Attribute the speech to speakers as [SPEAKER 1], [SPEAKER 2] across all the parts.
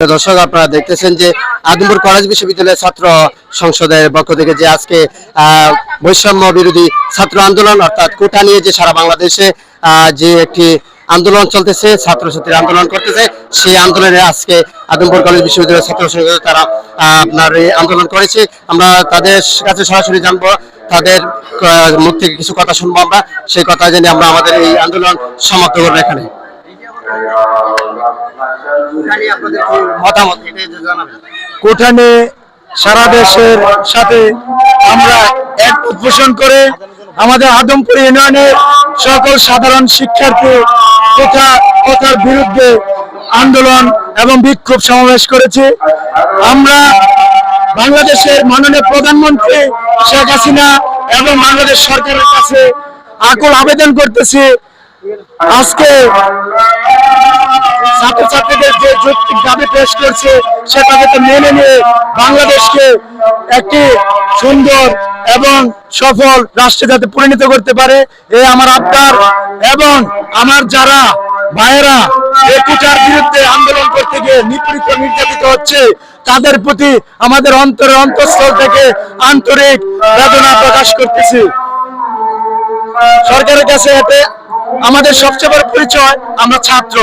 [SPEAKER 1] দর্শক, আপনারা দেখতেছেন যে আদমপুর কলেজ বিশ্ববিদ্যালয়ের ছাত্র সংসদের পক্ষ থেকে যে আজকে বৈষম্য বিরোধী ছাত্র আন্দোলন, অর্থাৎ কোটা নিয়ে যে সারা বাংলাদেশে যে একটি আন্দোলন চলতেছে ছাত্রছাত্রী আন্দোলন করতেছে, সেই আন্দোলনে আজকে আদমপুর কলেজ বিশ্ববিদ্যালয়ের ছাত্র সংসদ তারা আপনার আন্দোলন করেছে। আমরা তাদের কাছে সরাসরি জানব, তাদের মুখ থেকে কিছু কথা শুনব আমরা। সেই কথা জেনে আমরা আমাদের এই আন্দোলন সমাপ্ত করব এখানে।
[SPEAKER 2] কোঠানে সারা দেশের সাথে আমরা একমত পোষণ করে আমাদের আদমপুর ইউনিয়নের সকল সাধারণ শিক্ষার্থী তথা কথার বিরুদ্ধে আন্দোলন এবং বিক্ষোভ সমাবেশ করেছে। আমরা বাংলাদেশের মাননীয় প্রধানমন্ত্রী শেখ হাসিনা এবং বাংলাদেশ সরকারের কাছে আকুল আবেদন করতেছি। আজকে ছাত্রছাত্রীদের যে যৌক্তিক দাবি পেশ করছে সেটা যাতে মেনে নিয়ে বাংলাদেশকে একটি সুন্দর এবং সফল রাষ্ট্রে যাতে পরিণত করতে পারে এই আমার আবদার। এবং আমার যারা ভাইয়েরা এই বিরুদ্ধে আন্দোলন করতে গিয়ে নিপীড়িত, নির্যাতিত হচ্ছে, তাদের প্রতি আমাদের অন্তরের অন্তঃস্থল থেকে আন্তরিক বেদনা প্রকাশ করতেছি। সরকারের কাছে এতে আমাদের সবচেয়ে বড় পরিচয়, আমরা ছাত্র।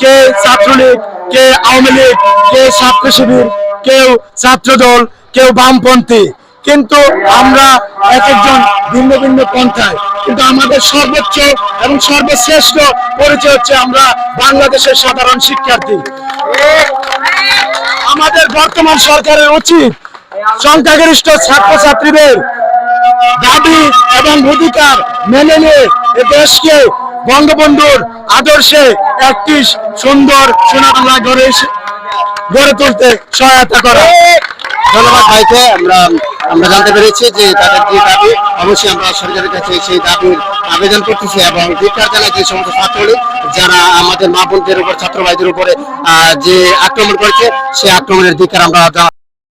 [SPEAKER 2] কে ছাত্রলীগ, কে আওয়ামী লীগ, কে ছাত্র শিবির, কেউ ছাত্র দল কেউ বামপন্থী। কিন্তু আমরা এক একজন ভিন্ন ভিন্ন পন্থায়। কিন্তু আমাদের সর্বোচ্চ এবং সর্বশ্রেষ্ঠ পরিচয় হচ্ছে আমরা বাংলাদেশের সাধারণ শিক্ষার্থী। আমাদের বর্তমান সরকারের উচিত সংখ্যাগরিষ্ঠ ছাত্রছাত্রীদের দাবি এবং অধিকার মেনে নিয়ে দেশকে বঙ্গবন্ধুর আদর্শে একটি সুন্দর সোনাবাংলা গড়ে গড়ে তুলতে সহায়তা করা।
[SPEAKER 1] ধন্যবাদ ভাইকে। আমরা আমরা জানতে পেরেছি যে তাদের যে দাবি, অবশ্যই আমরা সরকারের কাছে সেই দাবির আবেদন করতেছি এবং জানাই যে সমস্ত ছাত্রলীগ যারা আমাদের মা বোনদের উপর, ছাত্র ভাইদের উপরে যে আক্রমণ করেছে, সেই আক্রমণের ধিক্কার আমরা